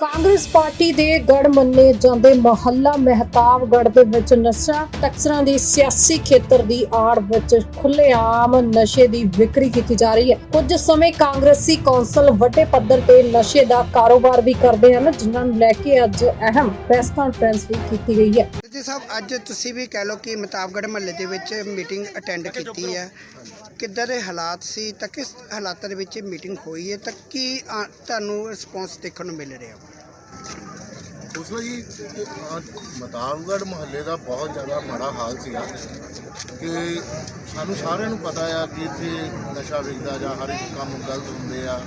Congress party ਦੇ ਗੜ ਮੰਨੇ ਜਾਂਦੇ ਮਹੱਲਾ ਮਹਿਤਾਬਗੜ ਦੇ ਵਿੱਚ ਨਸ਼ਾ ਟਕਸਰਾਂ ਦੀ ਸਿਆਸੀ ਖੇਤਰ ਦੀ ਆੜ ਵਿੱਚ ਖੁੱਲੇਆਮ ਨਸ਼ੇ ਦੀ ਵਿਕਰੀ ਕੀਤੀ ਜਾ ਰਹੀ ਹੈ। ਕੁਝ ਸਮੇਂ ਕਾਂਗਰਸੀ ਕੌਂਸਲ ਵੱਡੇ ਪੱਧਰ ਤੇ ਨਸ਼ੇ ਦਾ ਕਾਰੋਬਾਰ ਵੀ ਕਰਦੇ ਹਨ, ਜਿਨ੍ਹਾਂ ਨੂੰ ਲੈ ਕੇ ਅੱਜ ਅਹਿਮ ਪ੍ਰੈਸ ਕਾਨਫਰੰਸ ਵੀ ਕੀਤੀ ਗਈ ਹੈ। ਜੀ ਸਾਹਿਬ ਅੱਜ ਤੁਸੀਂ ਵੀ ਕਹਿ ਲਓ ਕਿ ਮਤਾਬਗੜ ਮਹੱਲੇ ਦੇ ਵਿੱਚ ਮੀਟਿੰਗ ਅਟੈਂਡ ਕੀਤੀ ਹੈ। ਕਿੱਦਾਂ ਦੇ ਹਾਲਾਤ ਸੀ? ਤਾਂ ਕਿਸ ਹਾਲਾਤਾਂ ਦੇ ਵਿੱਚ ਮੀਟਿੰਗ ਹੋਈ ਹੈ? ਤਾਂ ਕੀ ਆ, ਤੁਹਾਨੂੰ ਰਿਸਪੌਂਸ ਦੇਖਣ ਨੂੰ ਮਿਲ ਰਿਹਾ? ਉਸਲਾ ਜੀ ਮਤਾਬਗੜ ਮੁਹੱਲੇ ਦਾ ਬਹੁਤ ਜ਼ਿਆਦਾ ਮਾੜਾ ਹਾਲ ਸੀਗਾ ਕਿ ਸਾਨੂੰ ਸਾਰਿਆਂ ਨੂੰ ਪਤਾ ਆ ਕਿ ਇੱਥੇ ਨਸ਼ਾ ਵਿਕਦਾ ਜਾਂ ਹਰ ਇੱਕ ਕੰਮ ਗਲਤ ਹੁੰਦੇ ਆ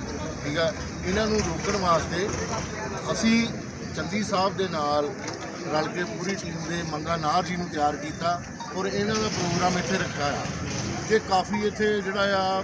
ਠੀਕ ਆ? ਇਹਨਾਂ ਨੂੰ ਰੋਕਣ ਵਾਸਤੇ ਅਸੀਂ ਚੰਦੀ ਸਾਹਿਬ ਦੇ ਨਾਲ ਰਲ ਕੇ ਪੂਰੀ ਟੀਮ ਦੇ ਮੰਗਾ ਨਾਰ ਜੀ ਨੂੰ ਤਿਆਰ ਕੀਤਾ ਔਰ ਇਹਨਾਂ ਦਾ ਪ੍ਰੋਗਰਾਮ ਇੱਥੇ ਰੱਖਿਆ ਆ। ਕਿ ਕਾਫੀ ਇੱਥੇ ਜਿਹੜਾ ਆ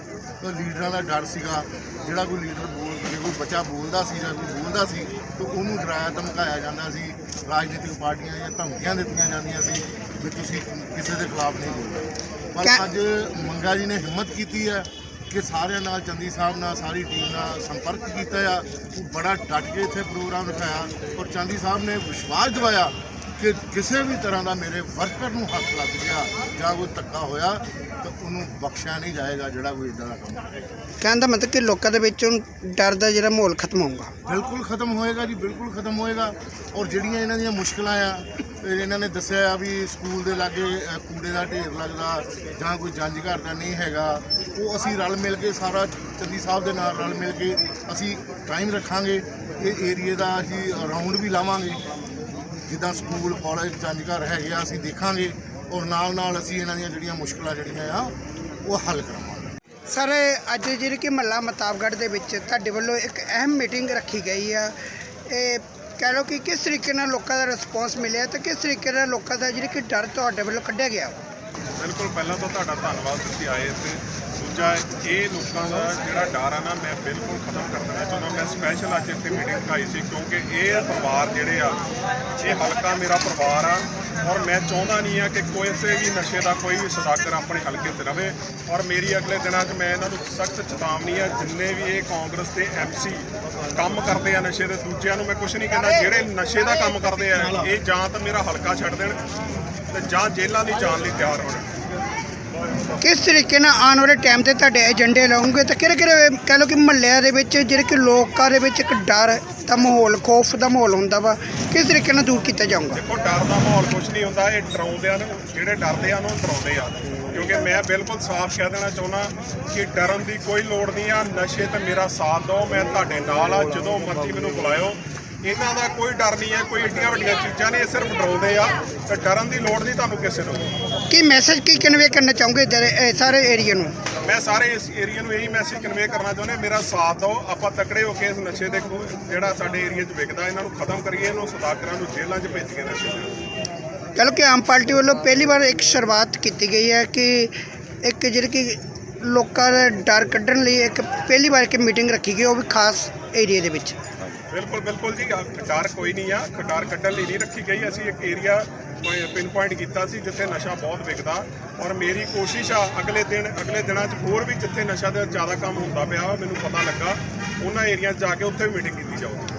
ਲੀਡਰਾਂ ਦਾ ਡਰ ਸੀਗਾ ਜਿਹੜਾ ਕੋਈ ਲੀਡਰ ਬੋਲ ਜੇ ਕੋਈ ਬੱਚਾ ਬੋਲਦਾ ਸੀ ਜਾਂ ਕੋਈ ਬੋਲਦਾ ਸੀ ਤਾਂ ਉਹਨੂੰ ਡਰਾਇਆ ਧਮਕਾਇਆ ਜਾਂਦਾ ਸੀ। ਰਾਜਨੀਤਿਕ ਪਾਰਟੀਆਂ ਜਾਂ ਧਮਕੀਆਂ ਦਿੱਤੀਆਂ ਜਾਂਦੀਆਂ ਸੀ ਵੀ ਤੁਸੀਂ ਕਿਸੇ ਦੇ ਖਿਲਾਫ ਨਹੀਂ ਬੋਲਣਾ। ਪਰ ਅੱਜ ਮੰਗਾ ਜੀ ਨੇ ਹਿੰਮਤ ਕੀਤੀ ਹੈ ਕਿ ਸਾਰਿਆਂ ਨਾਲ, ਚੰਦੀ ਸਾਹਿਬ ਨਾਲ, ਸਾਰੀ ਟੀਮ ਨਾਲ ਸੰਪਰਕ ਕੀਤਾ ਆ। ਉਹ ਬੜਾ ਡਟ ਕੇ ਇੱਥੇ ਪ੍ਰੋਗਰਾਮ ਰਖਾਇਆ ਔਰ ਚੰਦੀ ਸਾਹਿਬ ਨੇ ਵਿਸ਼ਵਾਸ ਦਿਵਾਇਆ ਕਿ ਕਿਸੇ ਵੀ ਤਰ੍ਹਾਂ ਦਾ ਮੇਰੇ ਵਰਕਰ ਨੂੰ ਹੱਥ ਲੱਗ ਗਿਆ ਜਾਂ ਕੋਈ ਧੱਕਾ ਹੋਇਆ ਤਾਂ ਉਹਨੂੰ ਬਖਸ਼ਿਆ ਨਹੀਂ ਜਾਏਗਾ ਜਿਹੜਾ ਕੋਈ ਇਦਾਂ ਦਾ ਕੰਮ ਕਰੇਗਾ। ਕਹਿਣ ਦਾ ਮਤਲਬ ਕਿ ਲੋਕਾਂ ਦੇ ਵਿੱਚ ਹੁਣ ਡਰ ਦਾ ਜਿਹੜਾ ਮਾਹੌਲ ਖਤਮ ਹੋਊਗਾ। ਬਿਲਕੁਲ ਖਤਮ ਹੋਏਗਾ ਜੀ ਬਿਲਕੁਲ ਖਤਮ ਹੋਏਗਾ। ਔਰ ਜਿਹੜੀਆਂ ਇਹਨਾਂ ਦੀਆਂ ਮੁਸ਼ਕਲਾਂ ਆ ਇਹਨਾਂ ਨੇ ਦੱਸਿਆ ਆ ਵੀ ਸਕੂਲ ਦੇ ਲਾਗੇ ਅ, ਕੂੜੇ ਦਾ ਢੇਰ ਲੱਗਦਾ ਜਾਂ ਕੋਈ ਜੰਜ ਘਰ ਦਾ ਨਹੀਂ ਹੈਗਾ। ਉਹ ਅਸੀਂ ਰਲ ਮਿਲ ਕੇ ਸਾਰਾ ਚੰਦੀ ਸਾਹਿਬ ਦੇ ਨਾਲ ਰਲ ਮਿਲ ਕੇ ਅਸੀਂ ਟਾਈਮ ਰੱਖਾਂਗੇ। ਇਹ ਏਰੀਏ ਦਾ ਅਸੀਂ ਰਾਉਂਡ ਵੀ ਲਾਵਾਂਗੇ। ਜਿੱਦਾਂ ਸਕੂਲ ਕਾਲਜ ਜੰਜ ਘਰ ਹੈਗੇ ਆ ਅਸੀਂ ਦੇਖਾਂਗੇ ਔਰ ਨਾਲ ਨਾਲ ਅਸੀਂ ਇਹਨਾਂ ਦੀਆਂ ਜਿਹੜੀਆਂ ਮੁਸ਼ਕਲਾਂ ਜਿਹੜੀਆਂ ਆ ਉਹ ਹੱਲ ਕਰਾਵਾਂਗੇ ਸਰ ਅੱਜ ਜਿਹੜੀ ਕਿ ਮਹੱਲਾ ਮਤਾਬਗੜ ਦੇ ਵਿੱਚ ਤੁਹਾਡੇ ਵੱਲੋਂ ਇੱਕ ਅਹਿਮ ਮੀਟਿੰਗ ਰੱਖੀ ਗਈ ਆ। ਇਹ ਕਹਿ ਲਓ ਕਿ ਕਿਸ ਤਰੀਕੇ ਨਾਲ ਲੋਕਾਂ ਦਾ ਰਿਸਪੌਂਸ ਮਿਲਿਆ ਤੇ ਕਿਸ ਤਰੀਕੇ ਨਾਲ ਲੋਕਾਂ ਦਾ ਜਿਹੜੀ ਕਿ ਡਰ ਤੁਹਾਡੇ ਵੱਲੋਂ ਕੱਢਿਆ ਗਿਆ? ਬਿਲਕੁਲ ਪਹਿਲਾਂ ਤਾਂ ਤੁਹਾਡਾ ਧੰਨਵਾਦ ਤੁਸੀਂ ਆਏ ਇੱਥੇ। ਦੂਜਾ ਇਹ ਲੋਕਾਂ ਦਾ ਜਿਹੜਾ ਡਰ ਆ ਨਾ, ਮੈਂ ਬਿਲਕੁਲ ਖਤਮ ਕਰ ਦੇਣਾ ਚਾਹੁੰਦਾ। ਮੈਂ ਸਪੈਸ਼ਲ ਅੱਜ ਇੱਥੇ ਮੀਟਿੰਗ ਕਾਈ ਸੀ, ਕਿਉਂਕਿ ਇਹ ਪਰਿਵਾਰ ਜਿਹੜੇ ਆ, ਇਹ ਹਲਕਾ ਮੇਰਾ ਪਰਿਵਾਰ ਆ ਔਰ ਮੈਂ ਚਾਹੁੰਦਾ ਨਹੀਂ ਆ ਕਿ ਕਿਸੇ ਵੀ ਨਸ਼ੇ ਦਾ ਕੋਈ ਵੀ ਸਦਾਗਰ ਆਪਣੇ ਹਲਕੇ 'ਚ ਰਵੇ। ਔਰ ਮੇਰੀ ਅਗਲੇ ਦਿਨਾਂ 'ਚ ਮੈਂ ਇਹਨਾਂ ਨੂੰ ਸਖਤ ਚੇਤਾਵਨੀ ਆ, ਜਿੰਨੇ ਵੀ ਇਹ ਕਾਂਗਰਸ ਦੇ ਐਮਸੀ ਕੰਮ ਕਰਦੇ ਆ ਨਸ਼ੇ ਦੇ, ਦੂਜਿਆਂ ਨੂੰ ਮੈਂ ਕੁਝ ਨਹੀਂ ਕਹਿੰਦਾ, ਜਿਹੜੇ ਨਸ਼ੇ ਦਾ ਕੰਮ ਕਰਦੇ ਆ, ਇਹ ਜਾਂ ਤਾਂ ਮੇਰਾ ਹਲਕਾ ਛੱਡ ਦੇਣ ਤੇ ਜਾਂ ਜੇਲ੍ਹਾਂ ਦੀ ਜਾਣ ਲਈ ਤਿਆਰ ਹੋਣ। ਕਿਸ ਤਰੀਕੇ ਨਾਲ ਆਉਣ ਵਾਲੇ ਟਾਈਮ ਤੇ ਤੁਹਾਡੇ ਏਜੰਡੇ ਲਾਉਂਗੇ? ਤੇ ਕਿਹੜੇ ਕਿਹੜੇ ਕਹਿ ਲਓ ਕਿ ਮਹੱਲਿਆਂ ਦੇ ਵਿੱਚ ਜਿਹੜੇ ਕਿ ਲੋਕਾਂ ਦੇ ਵਿੱਚ ਇੱਕ ਡਰ ਦਾ ਮਾਹੌਲ, ਖੌਫ ਦਾ ਮਾਹੌਲ ਹੁੰਦਾ ਵਾ, ਕਿਸ ਤਰੀਕੇ ਨਾਲ ਦੂਰ ਕੀਤਾ ਜਾਊਗਾ? ਦੇਖੋ, ਡਰ ਦਾ ਮਾਹੌਲ ਕੁਝ ਨਹੀਂ ਹੁੰਦਾ। ਇਹ ਡਰਾਉਂਦੇ ਆ ਜਿਹੜੇ ਡਰਦੇ ਆ, ਉਹਨੂੰ ਡਰਾਉਂਦੇ ਆ। ਕਿਉਂਕਿ ਮੈਂ ਬਿਲਕੁਲ ਸਾਫ਼ ਕਹਿ ਦੇਣਾ ਚਾਹੁੰਦਾ ਕਿ ਡਰਨ ਦੀ ਕੋਈ ਲੋੜ ਨਹੀਂ ਆ। ਨਸ਼ੇ ਤੇ ਮੇਰਾ ਸਾਥ ਦਿਓ, ਮੈਂ ਤੁਹਾਡੇ ਨਾਲ ਆ। ਜਦੋਂ ਮਰਜ਼ੀ ਮੈਨੂੰ ਬੁਲਾਇਓ। ਇਹਨਾਂ ਦਾ ਕੋਈ ਡਰ ਨਹੀਂ ਹੈ ਕੋਈ ਏਡੀਆਂ ਵੱਡੀਆਂ ਚੀਜ਼ਾਂ ਨਹੀਂ ਇਹ ਸਿਰਫ ਡਰਾਉਂਦੇ ਆ ਤੇ ਡਰਨ ਦੀ ਲੋੜ ਨਹੀਂ ਤੁਹਾਨੂੰ ਕਿਸੇ ਨੂੰ। ਕੀ ਮੈਸੇਜ ਕੀ ਕਨਵੇ ਕਰਨਾ ਚਾਹੋਗੇ ਇਹ ਸਾਰੇ ਏਰੀਆ ਨੂੰ? ਮੈਂ ਸਾਰੇ ਇਸ ਏਰੀਆ ਨੂੰ ਇਹੀ ਮੈਸੇਜ ਕਨਵੇ ਕਰਨਾ ਚਾਹੁੰਦਾ ਮੇਰਾ ਸਾਥ ਦਿਓ ਆਪਾਂ ਤਕੜੇ ਹੋ ਕੇ ਇਸ ਨਸ਼ੇ ਦੇ ਖਿਲਾਫ਼ ਜਿਹੜਾ ਸਾਡੇ ਏਰੀਆ 'ਚ ਵਿਕਦਾ ਇਹਨਾਂ ਨੂੰ ਖਤਮ ਕਰੀਏ ਇਹਨੂੰ ਸਦਾਗਰਾਂ ਨੂੰ ਜੇਲ੍ਹਾਂ 'ਚ ਭੇਜੀਏ ਨਸ਼ੇ ਦੇ। ਲਓ ਕਿ ਆਮ ਪਾਰਟੀ ਵੱਲੋਂ ਪਹਿਲੀ ਵਾਰ ਇੱਕ ਸ਼ੁਰੂਆਤ ਕੀਤੀ ਗਈ ਹੈ ਕਿ ਇੱਕ ਜਿਹੜੀ ਕਿ ਲੋਕਾਂ ਦਾ ਡਰ ਕੱਢਣ ਲਈ ਇੱਕ ਪਹਿਲੀ ਵਾਰ ਇੱਕ ਮੀਟਿੰਗ ਰੱਖੀ ਗਈ ਉਹ ਵੀ ਖਾਸ ਏਰੀਆ ਦੇ ਵਿੱਚ। ਬਿਲਕੁਲ ਬਿਲਕੁਲ ਜੀ। ਆਹ ਕੋਈ ਨਹੀਂ ਆ। ਖਟਾਰ ਕੱਢਣ ਲਈ ਨਹੀਂ ਰੱਖੀ ਗਈ। ਅਸੀਂ ਇੱਕ ਏਰੀਆ ਪਿਨ ਪੁਆਇੰਟ ਕੀਤਾ ਸੀ ਜਿੱਥੇ ਨਸ਼ਾ ਬਹੁਤ ਵਿਕਦਾ। ਔਰ ਮੇਰੀ ਕੋਸ਼ਿਸ਼ ਆ ਅਗਲੇ ਦਿਨ ਅਗਲੇ ਦਿਨਾਂ 'ਚ ਹੋਰ ਵੀ ਜਿੱਥੇ ਨਸ਼ਾ ਦਾ ਜ਼ਿਆਦਾ ਕੰਮ ਹੁੰਦਾ ਪਿਆ ਵਾ, ਮੈਨੂੰ ਪਤਾ ਲੱਗਾ ਉਹਨਾਂ ਏਰੀਆ 'ਚ ਜਾ ਕੇ ਉੱਥੇ ਵੀ ਮੀਟਿੰਗ ਕੀਤੀ ਜਾਊਗੀ।